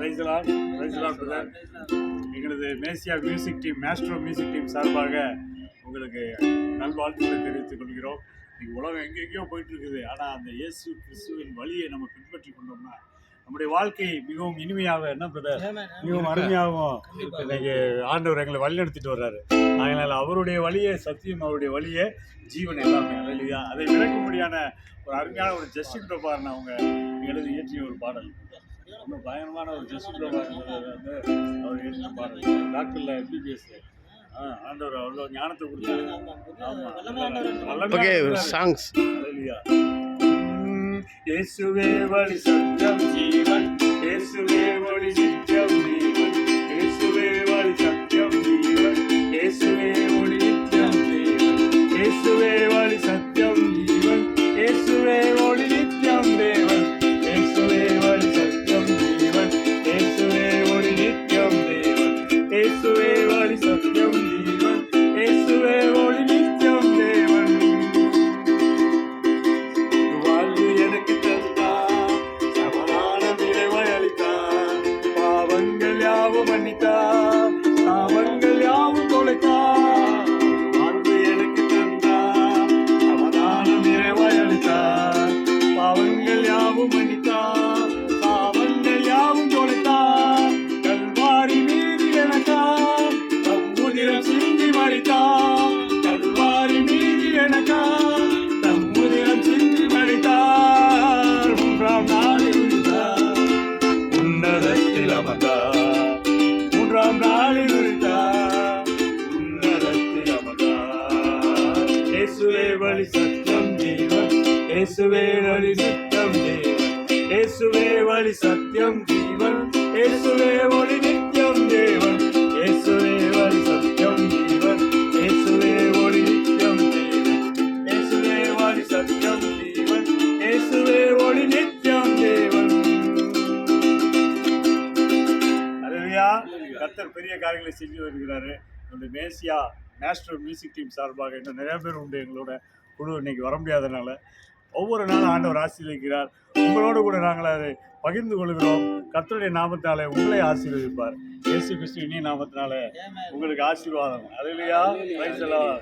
பிரைஸ்லான் பிரைஸ்லான் பிரதர் எங்களது Messiah music team maestro music team சார்பாக உங்களுக்கு நல்வாழ்த்துக்களை தெரிவித்துக் கொள்கிறோம். இன்னைக்கு உலகம் எங்கெங்கேயோ போயிட்டு இருக்குது ஆனால் அந்த இயேசு கிறிஸ்துவின் வழியை நம்ம பின்பற்றி கொண்டோம்னா நம்முடைய வாழ்க்கை மிகவும் இனிமையாக என்ன பிரதர் மிகவும் அருமையாகவும் இன்னைக்கு ஆண்டவர் எங்களை வழி நடத்திட்டு வர்றாரு. அதனால் அவருடைய வழியே சத்தியம் அவருடைய வழியே ஜீவன் எல்லாமே. இல்லையா அதை விளக்கும்படியான ஒரு அருமையான ஒரு ஜஸ்டின் பிரபாரன் அவங்க எழுதி இயற்றிய ஒரு பாடல். ரொம்ப பயங்கரமான ஒரு ஜஸ்டின் பிரபாரன் வந்து அவர் எழுதின பாடல் டாக்டர்ல எம்பிபிஎஸ் ஆண்டவர் அவ்வளோ ஞானத்தை கொடுத்தாரு. சாங்ஸ் இயேசுவே வழி சத்தியம் ஜீவன். மன்னித்தார் வழி சத்தியம் ஜீவன் இயேசுவே வழி நித்தியம் தேவன் இயேசுவே வழி சத்தியம் ஜீவன் இயேசுவே ஒளி நித்தியம் தேவன் இயேசுவே வழி சத்தியம் ஜீவன் இயேசுவே ஒளி நித்தியம் தேவன் இயேசுவே வழி சத்தியம் ஜீவன் இயேசுவே ஒளி நித்தியம் தேவன் அல்லேலூயா கத்தர் பெரிய காரியங்களை செஞ்சு வருகிறாரு. நம்முடைய மேசியா நேஷனல் மியூசிக் டீம் சார்பாக இன்னும் நிறைய பேர் உண்டு எங்களோட குழு. இன்னைக்கு வர முடியாதனால ஒவ்வொரு நாளும் ஆண்டவர் ஆசீர்வதிக்கிறார். உங்களோடு கூட நாங்கள் அதை பகிர்ந்து கொள்கிறோம். கர்த்தருடைய நாமத்தாலே உங்களை ஆசீர்வதிப்பார். இயேசு கிறிஸ்து இனிய நாமத்தினாலே உங்களுக்கு ஆசீர்வாதம். பிரைஸ் எல்லாம்